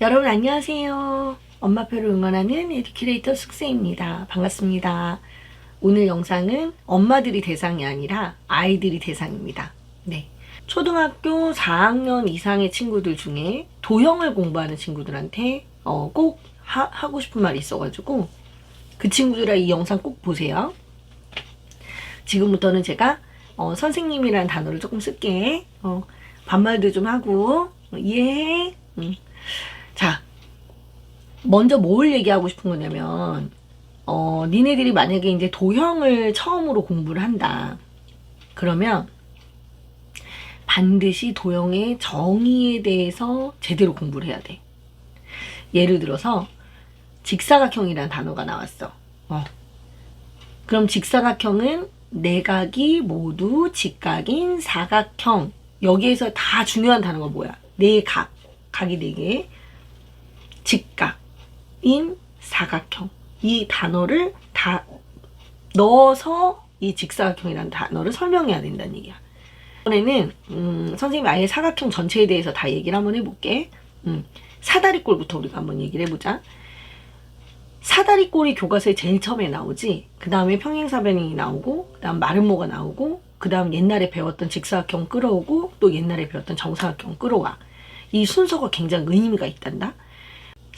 여러분 안녕하세요. 엄마표를 응원하는 에듀큐레이터 숙세입니다. 반갑습니다. 오늘 영상은 엄마들이 대상이 아니라 아이들이 대상입니다. 네. 초등학교 4학년 이상의 친구들 중에 도형을 공부하는 친구들한테 어, 꼭 하, 고 싶은 말이 있어가지고 그 친구들아 이 영상 꼭 보세요. 지금부터는 제가 어, 선생님이라는 단어를 조금 쓸게. 어, 반말도 좀 하고 어, 이해해. 음. 자, 먼저 뭘 얘기하고 싶은 거냐면, 어, 니네들이 만약에 이제 도형을 처음으로 공부를 한다. 그러면 반드시 도형의 정의에 대해서 제대로 공부를 해야 돼. 예를 들어서 직사각형이라는 단어가 나왔어. 어. 그럼 직사각형은 내각이 모두 직각인 사각형. 여기에서 다 중요한 단어가 뭐야? 내각. 각이 네 개. 직각인 사각형. 이 단어를 다 넣어서 이 직사각형이라는 단어를 설명해야 된다는 얘기야. 이번에는 음, 선생님이 아예 사각형 전체에 대해서 다 얘기를 한번 해볼게. 음, 사다리꼴부터 우리가 한번 얘기를 해보자. 사다리꼴이 교과서에 제일 처음에 나오지. 그 다음에 평행사변이 나오고, 그 다음 마름모가 나오고, 그 다음 옛날에 배웠던 직사각형 끌어오고, 또 옛날에 배웠던 정사각형 끌어와. 이 순서가 굉장히 의미가 있단다.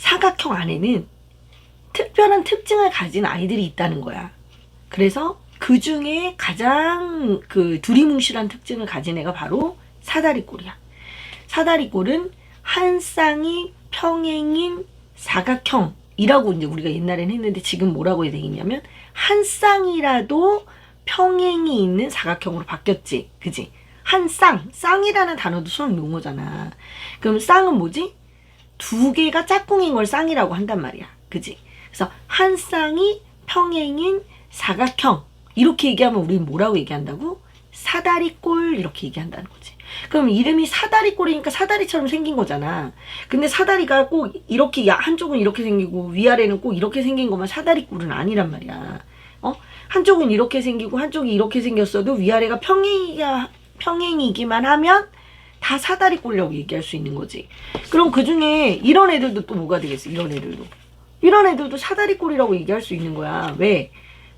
사각형 안에는 특별한 특징을 가진 아이들이 있다는 거야. 그래서 그 중에 가장 그 두리뭉실한 특징을 가진 애가 바로 사다리꼴이야. 사다리꼴은 한 쌍이 평행인 사각형이라고 이제 우리가 옛날엔 했는데 지금 뭐라고 해야 되겠냐면 한 쌍이라도 평행이 있는 사각형으로 바뀌었지. 그지? 한 쌍, 쌍이라는 단어도 수학 용어잖아. 그럼 쌍은 뭐지? 두 개가 짝꿍인 걸 쌍이라고 한단 말이야. 그지? 그래서 한 쌍이 평행인 사각형. 이렇게 얘기하면 우리는 뭐라고 얘기한다고? 사다리꼴 이렇게 얘기한다는 거지. 그럼 이름이 사다리꼴이니까 사다리처럼 생긴 거잖아. 근데 사다리가 꼭 이렇게 야- 한쪽은 이렇게 생기고 위아래는 꼭 이렇게 생긴 것만 사다리꼴은 아니란 말이야. 어? 한쪽은 이렇게 생기고 한쪽이 이렇게 생겼어도 위아래가 평행이가 평행이기만 하면 다 사다리꼴이라고 얘기할 수 있는 거지. 그럼 그 중에 이런 애들도 또 뭐가 되겠어? 이런 애들도. 이런 애들도 사다리 꼴이라고 얘기할 수 있는 거야. 왜?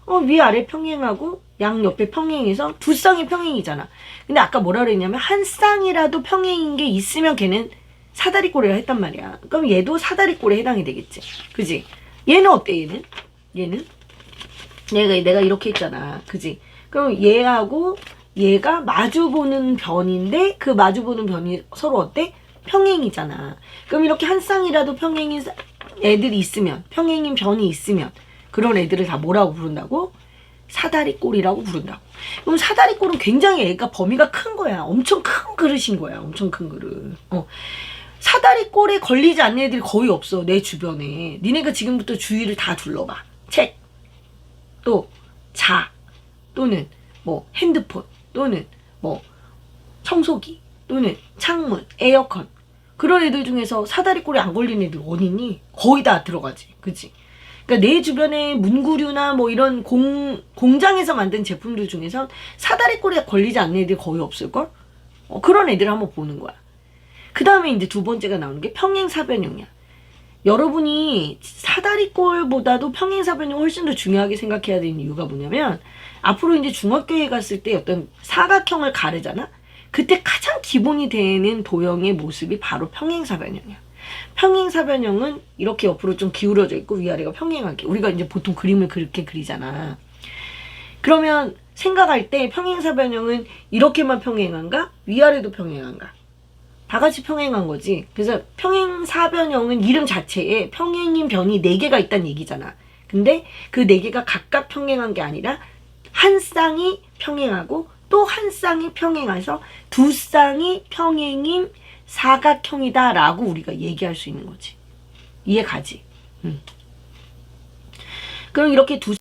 어, 위아래 평행하고 양 옆에 평행해서 두 쌍이 평행이잖아. 근데 아까 뭐라 그랬냐면 한 쌍이라도 평행인 게 있으면 걔는 사다리 꼴이라 했단 말이야. 그럼 얘도 사다리 꼴에 해당이 되겠지. 그지? 얘는 어때, 얘는? 얘는? 얘가, 내가 이렇게 했잖아. 그지? 그럼 얘하고 얘가 마주보는 변인데 그 마주보는 변이 서로 어때? 평행이잖아. 그럼 이렇게 한 쌍이라도 평행인 사- 애들이 있으면, 평행인 변이 있으면 그런 애들을 다 뭐라고 부른다고? 사다리꼴이라고 부른다고. 그럼 사다리꼴은 굉장히 애가 범위가 큰 거야. 엄청 큰 그릇인 거야. 엄청 큰 그릇. 어. 사다리꼴에 걸리지 않는 애들이 거의 없어. 내 주변에. 니네가 지금부터 주위를 다 둘러봐. 책, 또 자, 또는 뭐 핸드폰, 또는 뭐 청소기, 또는 창문, 에어컨. 그런 애들 중에서 사다리꼴에 안 걸린 애들 어딨니? 거의 다 들어가지. 그치? 그러니까 내 주변에 문구류나 뭐 이런 공, 공장에서 만든 제품들 중에서 사다리꼴에 걸리지 않는 애들이 거의 없을걸? 어, 그런 애들 을 한번 보는 거야. 그 다음에 이제 두 번째가 나오는 게 평행사변형이야. 여러분이 사다리꼴보다도 평행사변형 훨씬 더 중요하게 생각해야 되는 이유가 뭐냐면 앞으로 이제 중학교에 갔을 때 어떤 사각형을 가르잖아? 그때 가장 기본이 되는 도형의 모습이 바로 평행사변형이야. 평행사변형은 이렇게 옆으로 좀 기울어져 있고 위아래가 평행하게. 우리가 이제 보통 그림을 그렇게 그리잖아. 그러면 생각할 때 평행사변형은 이렇게만 평행한가? 위아래도 평행한가? 다 같이 평행한 거지. 그래서 평행사변형은 이름 자체에 평행인 변이 4개가 있다는 얘기잖아. 근데 그 4개가 각각 평행한 게 아니라 한 쌍이 평행하고 또 한 쌍이 평행해서 두 쌍이 평행인 사각형이다 라고 우리가 얘기할 수 있는 거지. 이해 가지? 음. 그럼 이렇게 두,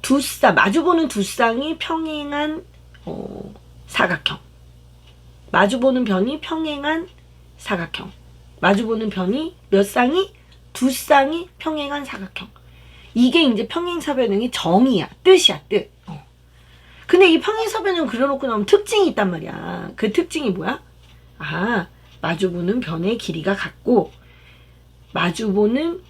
두 쌍, 마주보는 두 쌍이 평행한 어, 사각형. 마주보는 변이 평행한 사각형. 마주보는 변이 몇 쌍이? 두 쌍이 평행한 사각형. 이게 이제 평행사변형의 정의야. 뜻이야, 뜻. 어. 근데 이 평행사변형 그려놓고 나면 특징이 있단 말이야. 그 특징이 뭐야? 아, 마주보는 변의 길이가 같고 마주보는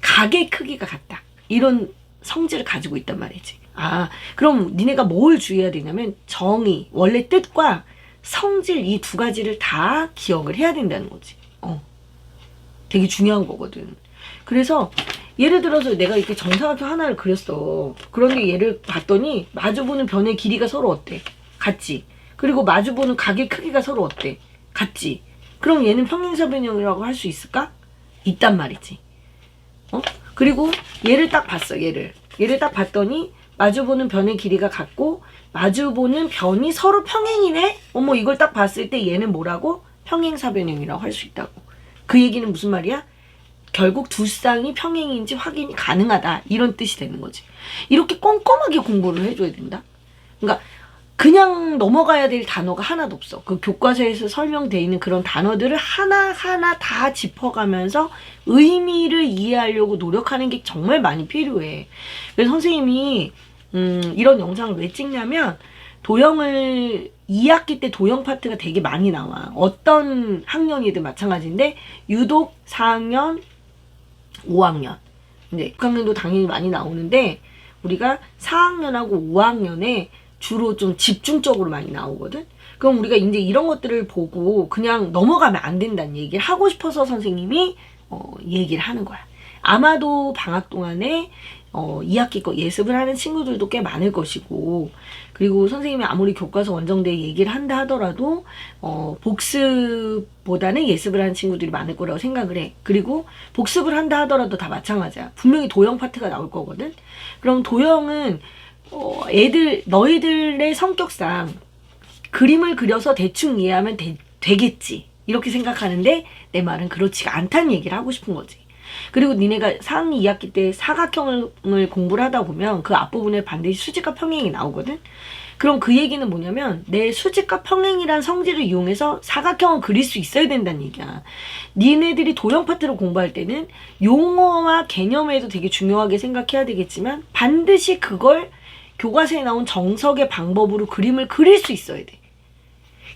각의 크기가 같다. 이런 성질을 가지고 있단 말이지. 아, 그럼 니네가 뭘 주의해야 되냐면 정의, 원래 뜻과 성질 이 두 가지를 다 기억을 해야 된다는 거지. 어. 되게 중요한 거거든. 그래서 예를 들어서 내가 이렇게 정사각형 하나를 그렸어. 그런데 얘를 봤더니 마주보는 변의 길이가 서로 어때? 같지. 그리고 마주보는 각의 크기가 서로 어때? 같지. 그럼 얘는 평행사변형이라고 할 수 있을까? 있단 말이지. 어? 그리고 얘를 딱 봤어. 얘를. 얘를 딱 봤더니 마주보는 변의 길이가 같고 마주보는 변이 서로 평행이네. 어머 이걸 딱 봤을 때 얘는 뭐라고? 평행사변형이라고 할 수 있다고. 그 얘기는 무슨 말이야? 결국 두 쌍이 평행인지 확인이 가능하다 이런 뜻이 되는 거지. 이렇게 꼼꼼하게 공부를 해줘야 된다. 그러니까 그냥 넘어가야 될 단어가 하나도 없어. 그 교과서에서 설명돼 있는 그런 단어들을 하나하나 다 짚어가면서 의미를 이해하려고 노력하는 게 정말 많이 필요해. 그래서 선생님이 음, 이런 영상을 왜 찍냐면 도형을 2학기 때 도형 파트가 되게 많이 나와. 어떤 학년이든 마찬가지인데 유독 4학년, 5학년. 이제 6학년도 당연히 많이 나오는데 우리가 4학년하고 5학년에 주로 좀 집중적으로 많이 나오거든. 그럼 우리가 이제 이런 것들을 보고 그냥 넘어가면 안 된다는 얘기를 하고 싶어서 선생님이 어, 얘기를 하는 거야. 아마도 방학 동안에 어, 2학기 거 예습을 하는 친구들도 꽤 많을 것이고, 그리고 선생님이 아무리 교과서 원정대 얘기를 한다 하더라도, 어, 복습보다는 예습을 하는 친구들이 많을 거라고 생각을 해. 그리고 복습을 한다 하더라도 다 마찬가지야. 분명히 도형 파트가 나올 거거든? 그럼 도형은, 어, 애들, 너희들의 성격상 그림을 그려서 대충 이해하면 되, 되겠지. 이렇게 생각하는데, 내 말은 그렇지가 않다는 얘기를 하고 싶은 거지. 그리고 니네가 상위 2학기 때 사각형을 공부를 하다 보면 그 앞부분에 반드시 수직과 평행이 나오거든? 그럼 그 얘기는 뭐냐면 내 수직과 평행이란 성질을 이용해서 사각형을 그릴 수 있어야 된다는 얘기야. 니네들이 도형 파트를 공부할 때는 용어와 개념에도 되게 중요하게 생각해야 되겠지만 반드시 그걸 교과서에 나온 정석의 방법으로 그림을 그릴 수 있어야 돼.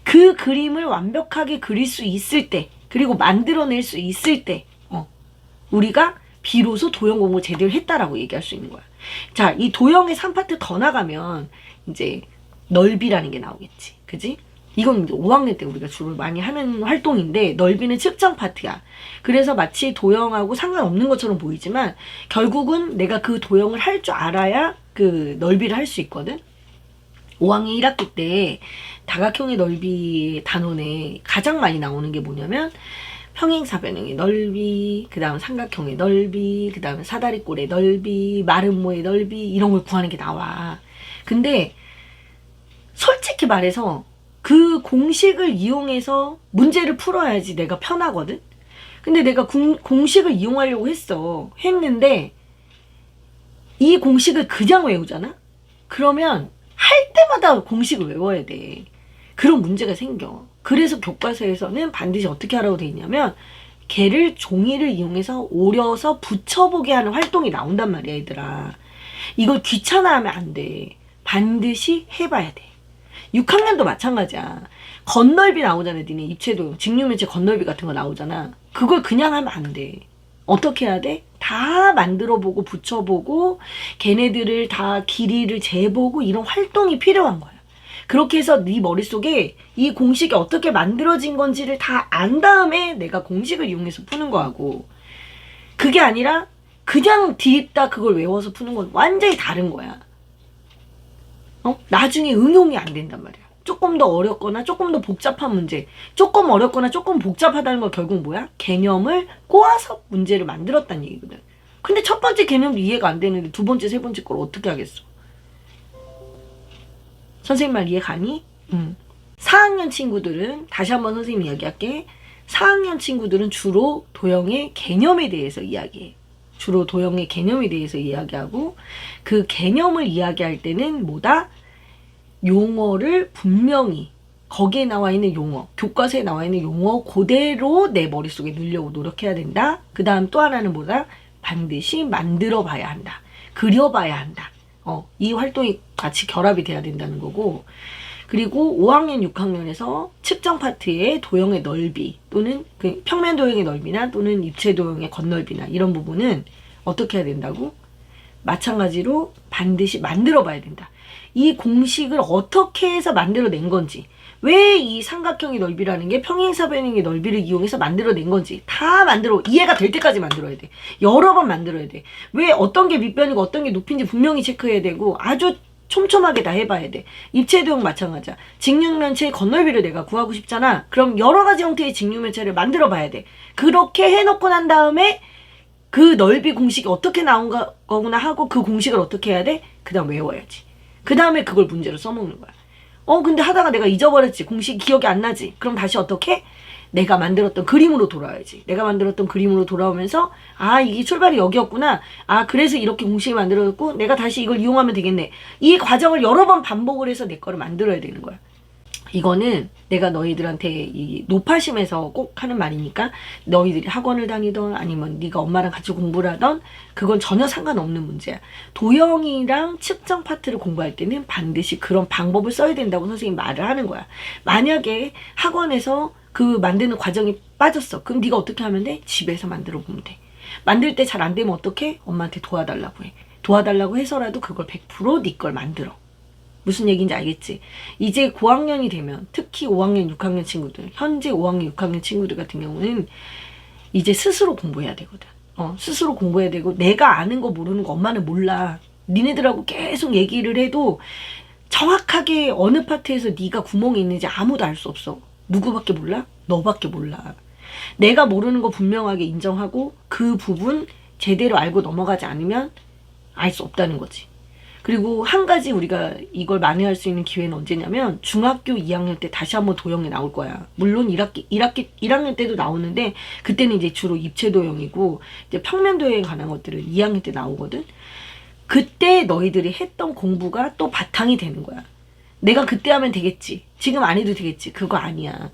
그 그림을 완벽하게 그릴 수 있을 때, 그리고 만들어낼 수 있을 때, 어, 우리가 비로소 도형 공부 제대로 했다라고 얘기할 수 있는 거야. 자, 이 도형의 3파트 더 나가면 이제 넓이라는 게 나오겠지. 그지? 이건 이제 5학년 때 우리가 주로 많이 하는 활동인데 넓이는 측정 파트야. 그래서 마치 도형하고 상관없는 것처럼 보이지만 결국은 내가 그 도형을 할 줄 알아야 그 넓이를 할 수 있거든. 5학년 1학기 때 다각형의 넓이 단원에 가장 많이 나오는 게 뭐냐면 평행사변형의 넓이, 그 다음 삼각형의 넓이, 그 다음에 사다리꼴의 넓이, 마름모의 넓이 이런 걸 구하는 게 나와. 근데 솔직히 말해서 그 공식을 이용해서 문제를 풀어야지 내가 편하거든? 근데 내가 공, 공식을 이용하려고 했어. 했는데 이 공식을 그냥 외우잖아? 그러면 할 때마다 공식을 외워야 돼. 그런 문제가 생겨. 그래서 교과서에서는 반드시 어떻게 하라고 돼 있냐면 개를 종이를 이용해서 오려서 붙여보게 하는 활동이 나온단 말이야, 얘들아. 이걸 귀찮아하면 안 돼. 반드시 해봐야 돼. 6학년도 마찬가지야. 건널비 나오잖아, 니네 입체도. 직류면체 건널비 같은 거 나오잖아. 그걸 그냥 하면 안 돼. 어떻게 해야 돼? 다 만들어보고 붙여보고 걔네들을 다 길이를 재보고 이런 활동이 필요한 거야. 그렇게 해서 네 머릿속에 이 공식이 어떻게 만들어진 건지를 다 안 다음에 내가 공식을 이용해서 푸는 거하고 그게 아니라 그냥 뒤집다 그걸 외워서 푸는 건 완전히 다른 거야. 어? 나중에 응용이 안 된단 말이야. 조금 더 어렵거나 조금 더 복잡한 문제, 조금 어렵거나 조금 복잡하다는 건 결국 뭐야? 개념을 꼬아서 문제를 만들었다는 얘기거든. 근데 첫 번째 개념도 이해가 안 되는데 두 번째, 세 번째 걸 어떻게 하겠어? 선생님 말 이해 가니? 응. 4학년 친구들은 다시 한번 선생님 이야기할게. 4학년 친구들은 주로 도형의 개념에 대해서 이야기해. 주로 도형의 개념에 대해서 이야기하고 그 개념을 이야기할 때는 뭐다? 용어를 분명히 거기에 나와 있는 용어, 교과서에 나와 있는 용어 그대로 내 머릿속에 넣으려고 노력해야 된다. 그 다음 또 하나는 뭐다? 반드시 만들어 봐야 한다. 그려 봐야 한다. 어, 이 활동이 같이 결합이 돼야 된다는 거고. 그리고 5학년, 6학년에서 측정 파트의 도형의 넓이 또는 그 평면 도형의 넓이나 또는 입체 도형의 겉넓이나 이런 부분은 어떻게 해야 된다고? 마찬가지로 반드시 만들어 봐야 된다. 이 공식을 어떻게 해서 만들어낸 건지, 왜 이 삼각형의 넓이라는 게 평행사변형의 넓이를 이용해서 만들어낸 건지 다 만들어 이해가 될 때까지 만들어야 돼. 여러 번 만들어야 돼. 왜 어떤 게 밑변이고 어떤 게 높인지 분명히 체크해야 되고 아주 촘촘하게 다 해봐야 돼. 입체 도형 마찬가지야. 직육면체의 겉넓이를 내가 구하고 싶잖아. 그럼 여러 가지 형태의 직육면체를 만들어 봐야 돼. 그렇게 해놓고 난 다음에 그 넓이 공식이 어떻게 나온 거- 거구나 하고 그 공식을 어떻게 해야 돼? 그 다음 외워야지. 그 다음에 그걸 문제로 써먹는 거야. 어, 근데 하다가 내가 잊어버렸지. 공식 기억이 안 나지. 그럼 다시 어떻게? 내가 만들었던 그림으로 돌아와야지. 내가 만들었던 그림으로 돌아오면서, 아, 이게 출발이 여기였구나. 아, 그래서 이렇게 공식을 만들어졌고, 내가 다시 이걸 이용하면 되겠네. 이 과정을 여러 번 반복을 해서 내 거를 만들어야 되는 거야. 이거는 내가 너희들한테 이 노파심에서 꼭 하는 말이니까 너희들이 학원을 다니던 아니면 네가 엄마랑 같이 공부를 하던 그건 전혀 상관없는 문제야. 도형이랑 측정 파트를 공부할 때는 반드시 그런 방법을 써야 된다고 선생님이 말을 하는 거야. 만약에 학원에서 그 만드는 과정이 빠졌어. 그럼 네가 어떻게 하면 돼? 집에서 만들어 보면 돼. 만들 때 잘 안 되면 어떻게? 엄마한테 도와달라고 해. 도와달라고 해서라도 그걸 100%네 걸 만들어. 무슨 얘기인지 알겠지? 이제 고학년이 되면 특히 5학년, 6학년 친구들, 현재 5학년, 6학년 친구들 같은 경우는 이제 스스로 공부해야 되거든. 어, 스스로 공부해야 되고 내가 아는 거 모르는 거 엄마는 몰라. 니네들하고 계속 얘기를 해도 정확하게 어느 파트에서 네가 구멍이 있는지 아무도 알 수 없어. 누구밖에 몰라? 너밖에 몰라. 내가 모르는 거 분명하게 인정하고 그 부분 제대로 알고 넘어가지 않으면 알 수 없다는 거지. 그리고 한 가지 우리가 이걸 만회할 수 있는 기회는 언제냐면 중학교 2학년 때 다시 한번 도형이 나올 거야. 물론 1학기 1학기 1학년 때도 나오는데 그때는 이제 주로 입체 도형이고 이제 평면 도형에 관한 것들은 2학년 때 나오거든. 그때 너희들이 했던 공부가 또 바탕이 되는 거야. 내가 그때 하면 되겠지. 지금 안 해도 되겠지. 그거 아니야.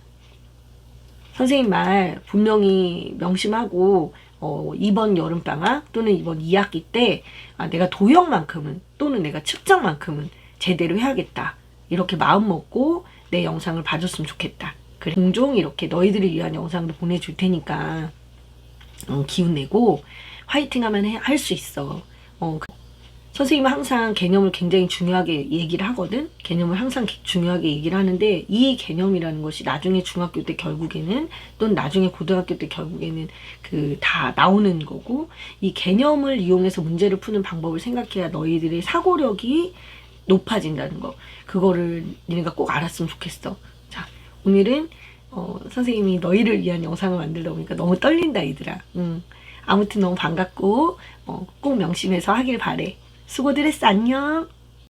선생님 말 분명히 명심하고 어, 이번 여름방학 또는 이번 2학기 때 아, 내가 도형만큼은 또는 내가 측정만큼은 제대로 해야겠다. 이렇게 마음 먹고 내 영상을 봐줬으면 좋겠다. 그래. 종종 이렇게 너희들을 위한 영상도 보내줄 테니까 어, 기운 내고 화이팅하면 할 수 있어. 어, 그- 선생님은 항상 개념을 굉장히 중요하게 얘기를 하거든. 개념을 항상 기- 중요하게 얘기를 하는데 이 개념이라는 것이 나중에 중학교 때 결국에는 또는 나중에 고등학교 때 결국에는 그 다 나오는 거고 이 개념을 이용해서 문제를 푸는 방법을 생각해야 너희들의 사고력이 높아진다는 거. 그거를 니네가 꼭 알았으면 좋겠어. 자, 오늘은 어, 선생님이 너희를 위한 영상을 만들다 보니까 너무 떨린다, 얘들아. 음. 아무튼 너무 반갑고, 어, 꼭 명심해서 하길 바래. 수고들 했어. 안녕.